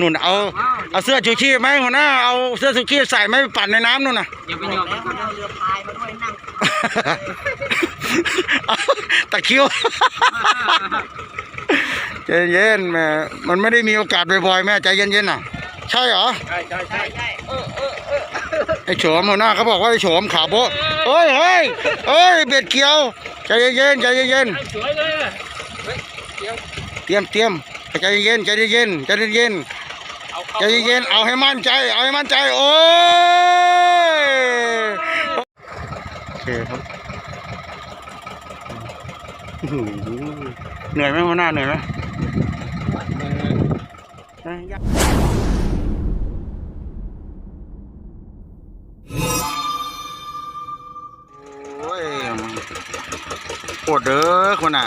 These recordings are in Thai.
นู่นเอาเอาเสื้อชูชีพไหมหัวหน้าเอาเสื้อชูชีพใส่ไหมปั่นในน้ำนู่นน่ะอย่าไปบยออกมแล้วให้เอาเรือพายมาด้วยนั่งเอาตะคริวใจเย็นแม่มันไม่ได้มีโอกาสบ่อยๆแม่ใจเย็นๆน่ะ ใช่เหรอใช่ใช่ใช่ใช่ไอ้โฉมหัวหน้าเขาบอกว่าไอ้โฉมขาโบะเฮ้ยเฮ้ยเฮ้ยเบ็ดเกี่ยวใจเย็นๆใจเย็นสวยเลยๆเตรียมเตรียมใจเย็นใจเย็นใจเย็นเอา ใจเย็นเอาให้มั่นใจ เอาให้มั่นใจ โอ้ย โอเคครับเหนื่อยไหมหัวหน้าเหนื่อยไหมเอ้ยโอ้ยปวดเด้อคนน่ะ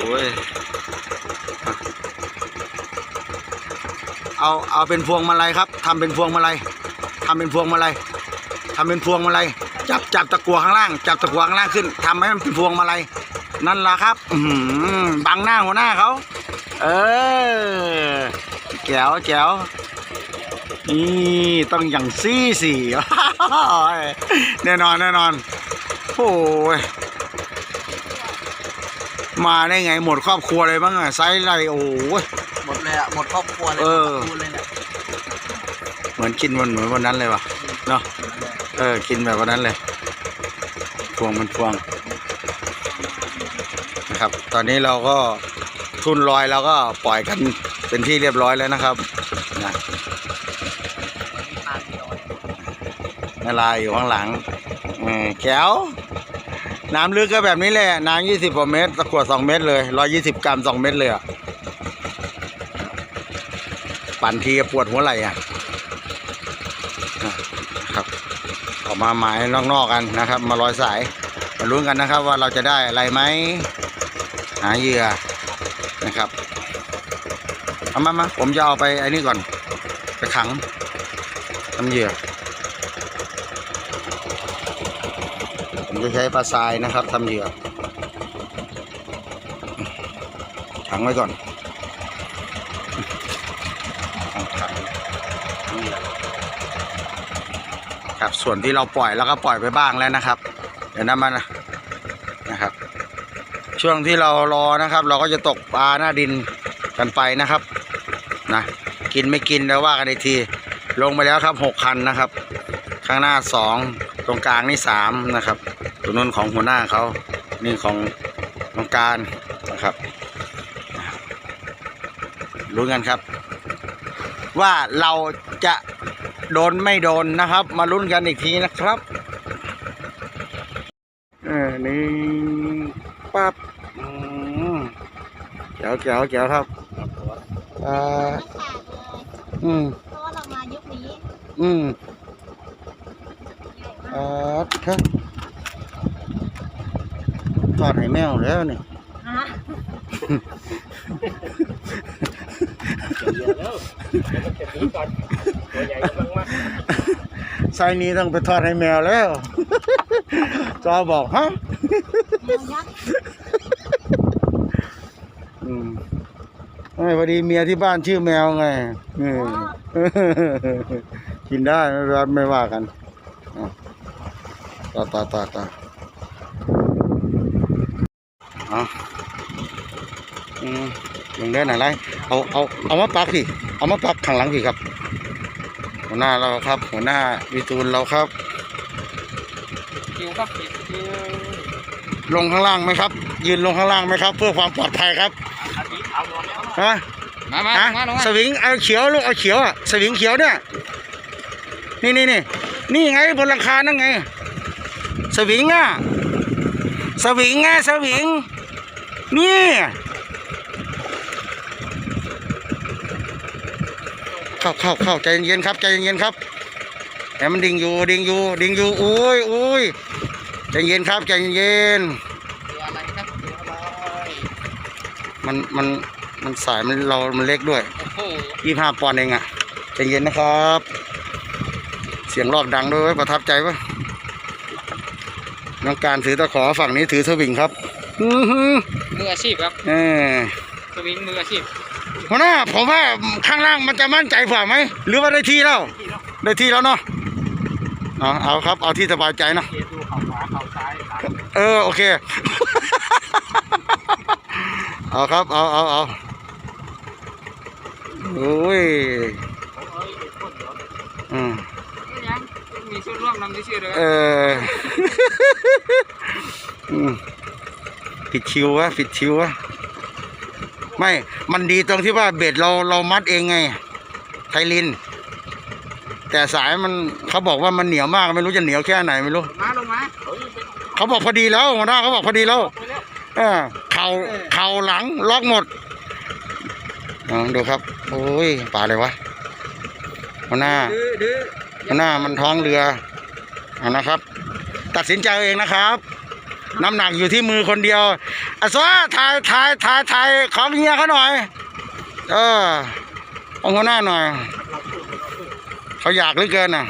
โอ้ย เอาเอาเป็นพวงมาลัยครับทำเป็นพวงมาลัยทำเป็นพวงมาลัยทำเป็นพวงมาลัยจับจับตะกัวข้างล่าง จับตะกัวข้างล่างขึ้นทำให้มันเป็นพวงมาลัยนั่นล่ะครับอืบังหน้าหัวหน้าเขา เออแจ๋วแจ๋วนี่ต้องอย่างซี่สี่แน่นอนแน่นอนโอ้ยมาได้ไงหมดครอบครัวเลยบ้างอะไซส์ไรโอ้ย อะหมดครอบครัวเลยเออ หมดตระกูลเลยเนี่ยเหมือนกินวันเหมือนวันนั้นเลยว่ะ เนาะ เออ กินแบบวันนั้นเลย พวงมันพวง นะครับ ตอนนี้เราก็ทุนลอยเราก็ปล่อยกันเป็นที่เรียบร้อยแล้วนะครับนะทานที่ดอยนาลายอยู่ข้างหลังเออแก้ว น้ำลึกก็แบบนี้แหละ น้ำยี่สิบกว่าเมตรตะกรวดสองเมตรเลยร้อยยี่สิบกรัมสองเมตรเลยอะ ปั่นทีปวดหัวไหล่อะครับออกมาหมายนอกๆกันนะครับ มาลอยสายมาลุ้นกันนะครับ ว่าเราจะได้อะไรไหมหาเหยื่อนะครับเอามามาผมจะเอาไปไอ้นี่ก่อน ไปขังทำเหยื่อผมจะใช้ปลาทรายนะครับทำเหยื่อขังไว้ก่อนขังขังเหยื่อ ครับส่วนที่เราปล่อยแล้วก็ปล่อยไปบ้างแล้วนะครับ เดี๋ยวนั้นมันนะครับ ช่วงที่เรารอนะครับ เราก็จะตกปลาหน้าดินกันไปนะครับนะกินไม่กินแล้วว่ากันอีกทีลงไปแล้วครับหกคันนะครับ ข้างหน้าสองตรงกลางนี่สามนะครับตรงนู้นของหัวหน้าเขานี่ของน้องการนะครับรู้กันครับ ว่าเราจะ โดนไม่โดนนะครับ มาลุ้นกันอีกทีนะครับเออนี่ปั๊บอืมเจ๋วเจ๋วเจ๋วครับอ่าอืมเพราะว่าเรามายุคนี้อืมใหญ่อ่มากาครับทอดให้แมวแล้วนี่ฮะเดี๋ยว แล้วเดี๋ยวมันจะหนีก่อนตัวใหญ่กำลังมาไซส์นี้ต้องไปทอดให้แมวแล้ว จอบอกฮะแมวยักษ์อืมไม่พอดีเมียที่บ้านชื่อแมวไงอืมกินได้ไม่ว่าไม่ว่ากันอะต่อต่อต่อต่อเอาอืมยังได้ไหนไร เอาเอาเอามาปักสิเอามาปักข้างหลังสิครับ หัวหน้าเราครับ หัวหน้าวิทูลเราครับ คิวครับคิวลงข้างล่างไหมครับ ยืนลงข้างล่างไหมครับ เพื่อความปลอดภัยครับอันนี้เอาลงแล้วฮะมามาฮะมาลงสวิงเอาเขียวลูกเอาเขียวอะสวิงเขียวเนี่ยนี่นี่นี่นี่ไงบนหลังคานั่นไง สวิงอะสวิงไงสวิงนี่ เข้าเข้าเข้าใจเย็นๆครับ ใจเย็นๆครับแต่มันดิ่งอยู่ดิ่งอยู่ดิ่งอยู่โอ้ยโอ้ยใจเย็นครับใจเย็นตัวอะไรครับตัวอะไรมันมันมันสายมันเรา มันเล็กด้วยโอ้โหยี่ห้าปอนด์เองอะใจเย็นนะครับ เสียงรอบดังด้วยประทับใจปะน้องการถือตะขอฝั่งนี้ถือสวิงครับอือหือมืออาชีพครับเออ สวิงมืออาชีพหัวหน้าผมว่าข้างล่างมันจะมั่นใจกว่าไหม หรือว่าได้ที่แล้ว ได้ที่แล้วเนาะเอาเอาครับ เอาที่สบายใจเนาะเกียร์ดูเข่าขวาเข่าซ้ายหลังเออโอเคเอาครับ เอาเอาเอาโอ้ยเอ้ยโคตรเดี๋ยวอืมไม่ยังมีชื่อร่วมนำที่ชื่อเลยเอออืมผิดชิววะผิดชิววะ ไม่มันดีตรงที่ว่าเบ็ดเราเรามัดเองไง ไทลิน แต่สายมันเขาบอกว่ามันเหนียวมากไม่รู้จะเหนียวแค่ไหนไม่รู้มาลงมาเฮ้ยไปเขาบอกพอดีแล้วหัวหน้าเขาบอกพอดีแล้วไปแล้วเออเข่าเข่าหลังล็อกหมดลองดูครับ โอ้ยปลาอะไรวะหัวหน้าดื้อดื้อหัวหน้ามันท้องเรือเอานะครับ ตัดสินใจเอาเองนะครับ น้ำหนักอยู่ที่มือคนเดียวอะซ้อถ่ายถ่ายถ่ายถ่ายของเฮียเขาหน่อย เออเอาหัวหน้าหน่อย เขาอยากเหลือเกินน่ะ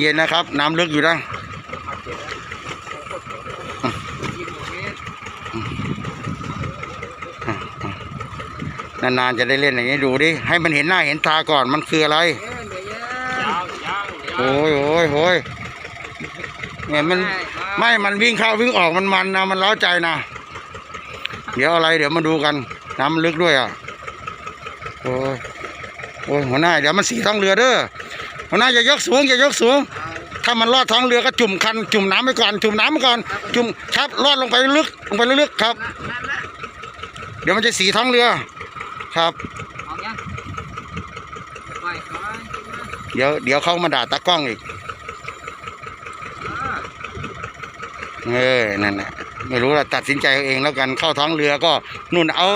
เย็นนะครับ น้ำลึกอยู่นะนานๆจะได้เล่นอย่างนี้ดูดิ ให้มันเห็นหน้าเห็นตาก่อนมันคืออะไร โอ้ยโอ้ยโอ้ย เนี่ยมันไม่มันวิ่งเข้าวิ่งออกมันมันนะมันเล้าใจนะเดี๋ยวอะไรเดี๋ยวมาดูกันน้ำมันลึกด้วยอะโอ้ยโอ้ยหัวหน้าเดี๋ยวมันสีท้องเรือเด้อหัวหน้าอย่ายกสูงอย่ายกสูง ถ้ามันลอดท้องเรือก็จุ่มคัน จุ่มน้ำไปก่อน จุ่มน้ำไปก่อน จุ่มครับลอดลงไปลึกลงไปลึกๆครับ เดี๋ยวมันจะสีท้องเรือ ครับเอายังไปไปเดี๋ยวเดี๋ยวเขามาด่าตากล้องอีก เออนั่นแหละไม่รู้ละตัดสินใจเอาเองแล้วกันเข้าท้องเรือก็นู่นเอา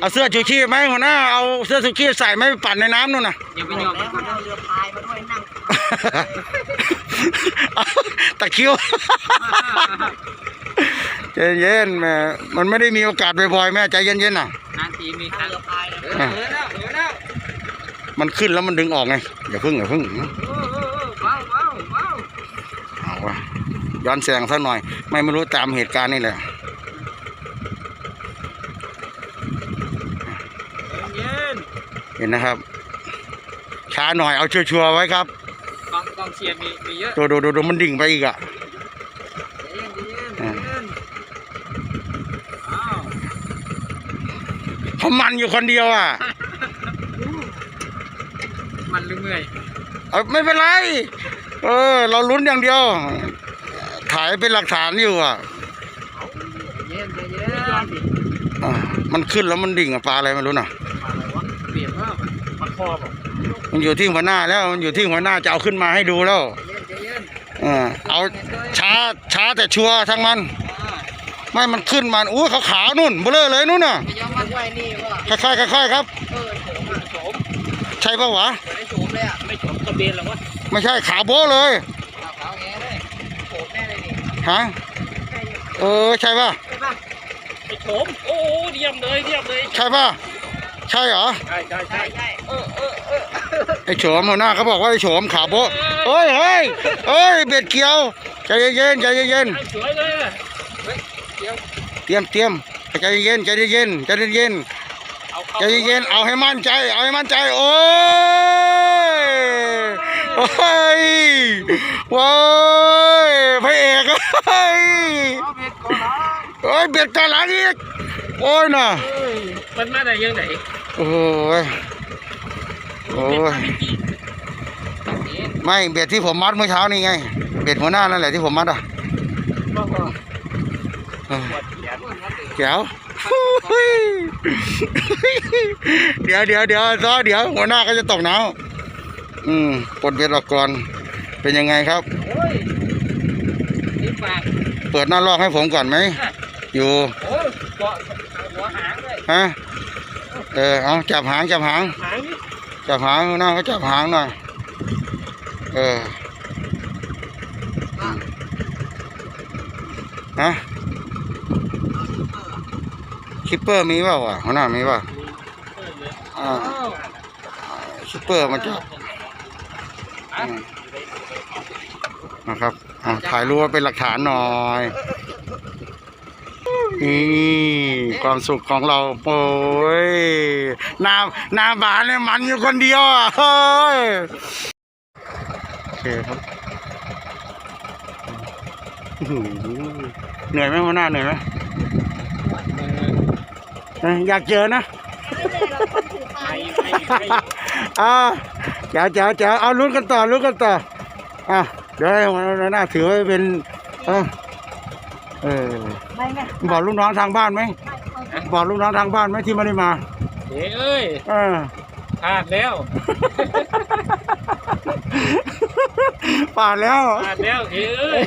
เอาเสื้อชูชีพไหมหัวหน้าเอาเสื้อชูชีพใส่ไหมปั่นในน้ำนู่นน่ะอย่าไปบยออกมแล้วว่าเอาเรือพายมาด้วยนั่งเอาตะคริวใจเย็นแม่มันไม่ได้มีโอกาสบ่อยๆแม่ใจเย็นๆน่ะนานทีมีคนั่รั้งงเรือพายนะเออเออแล้วเออแล้วมันขึ้นแล้วมันดึงออกไงอย่าพึ่งอย่าพึ่ง เออเออเออเบาเบาเบา เอาวะ ย้อนแสงสักหน่อย ไม่ไม่รู้ตามเหตุการณ์นี่แหละเย็นเห็นนะครับ ช้าหน่อยเอาชัวร์ๆไว้ครับกองกองเชียร์มีมีเยอะดูดูดูดูมันดิ่งไปอีกอะเย็นเย็นเย็นอ้าวเขามันอยู่คนเดียวอะ มันหรือเมื่อย เอาไม่เป็นไร เออ เราลุ้นอย่างเดียว ถ่ายเป็นหลักฐานอยู่อะเย็นเย็นอะมันขึ้นแล้วมันดิ่งอะปลาอะไรไม่รู้น่ะอะไรวะเปลี่ยนเพิ่มมันคอบอกมันอยู่ที่หัวหน้าแล้วมันอยู่ที่หัวหน้าจะเอาขึ้นมาให้ดูแล้วเย็นเย็นเออเอาช้าช้าแต่ชัวร์ทั้งมัน ไม่มันขึ้นมาอู้ขาวขาวๆนู่นเบลอเลยนู่นน่ะไม่ยอมมาด้วยนี่ว่าค่อยๆค่อยๆครับ เออโฉมอะโฉมใช่ปะวะ ไม่โฉมเลยอะไม่จบกระเบนหรอวะไม่ใช่ขาวโบ้เลย ฮะใช่อยู่เออใช่ปะใช่ปะไอ้โฉมโอ้โหเยี่ยมเลยเยี่ยมเลยใช่ปะใช่เหรอใช่ใช่ใช่ใช่ใช่เออเออเออไอ้โฉมหัวหน้าเขาบอกว่าไอ้โฉมขาวโบ้เฮ้ยเฮ้ยเฮ้ยเบ็ดเกี่ยวใจเย็นๆใจเย็นสวยเลยเฮ้ยเดี๋ยวๆเตรียมเตรียมใจเย็นใจเย็นใจเย็นเอาใจเย็นเอาให้มั่นใจเอาให้มั่นใจโอ้ย โอ้ยว้ายพระเอกเฮ้ยเอาเบ็ดก่อนนะโอ้ยเบ็ดกาหลังอีกโอ้ยน่ะเอ้ยมันมาได้ยังไงโอ้ยโอ้ยไม่เบ็ดที่ผมมัดเมื่อเช้านี่ไง เบ็ดหัวหน้านั่นแหละที่ผมมัดอะเออแจ๋วเฮ้ยเดี๋ยวเดี๋ยวเดี๋ยวซอเดี๋ยวหัวหน้าก็จะตกน้ำ อืมปลดเบ็ดออกก่อนเป็นยังไงครับ โอ้ยนี่ปากเปิดหน้าลอกให้ผมก่อนไหม อยู่โอ้ยเกาะหัวหางเลยฮะเออเอาจับหางจับหาง หางนี่จับหางหัวหน้าก็จับหางหน่อย เออฮะคิปเปอร์มีเปล่าวะหัวหน้ามีเปล่าอ่าคิปเปอร์มาจับอืม นะครับอ่าถ่ายรูปไว้เป็นหลักฐานหน่อย นี่ความสุขของเราโอ้ยหนาหนาบานเนี่ยมันอยู่คนเดียวอะเฮ้ยโอเคครับอื้อหือเหนื่อยไหมหัวหน้าเหนื่อยไหมเอ้ยอยากเจอนะไปไปไปอ่าเจ๋วเจ๋วเจ๋วเอาลุ้นกันต่อลุ้นกันต่ออะเดี๋ยวให้หัวหน้าถือไว้เป็นเออเออไม่ไงบอกลูกน้องทางบ้านไหมบอกลูกน้องทางบ้านไหมที่ไม่ได้มาเฮ้เอ้ยเออพลาดแล้วป่าดแล้วพลาดแล้วเฮ้เอ้ย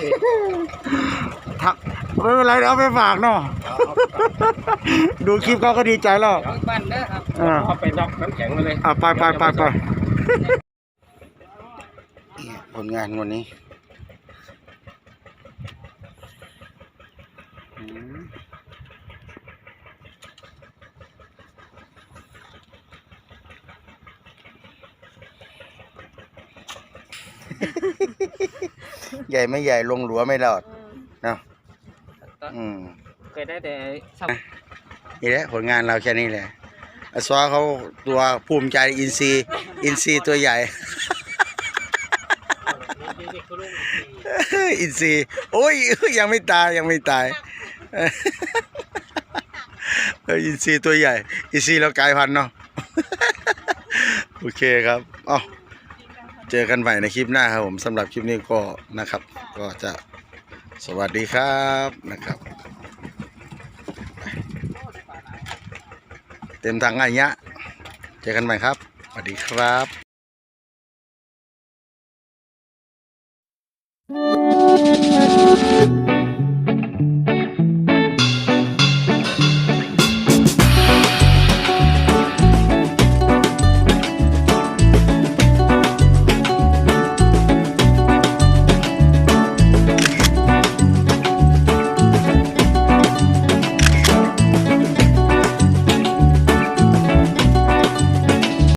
ทักไม่เป็นไรเดี๋ยวเอาไปฝากเนาะดูคลิปเขาก็ดีใจแล้วน้องปั้นเด้อครับอ่าเอาไปดอกน้ำแข็งมาเลยอะไปไปไปไป ผลงานวันนี้อืมใหญ่ไม่ใหญ่ลงหลัวไม่รอดเนาะอืมเคยได้แต่สับนี่แหละผลงานเราแค่นี้แหละ อาซอเขาตัวภูมิใจอินซีอินซีตัวใหญ่ อินซีโอ้ยยังไม่ตายยังไม่ตายอินซีตัวใหญ่ อินซีเรากลายพันธุ์เนาะโอเคครับเอ้าเจอกันใหม่ในคลิปหน้าครับผมสำหรับคลิปนี้ก็นะครับ ก็จะสวัสดีครับนะครับ เต็มทางง่ายยเจอกันใหม่ครับสวัสดีครับ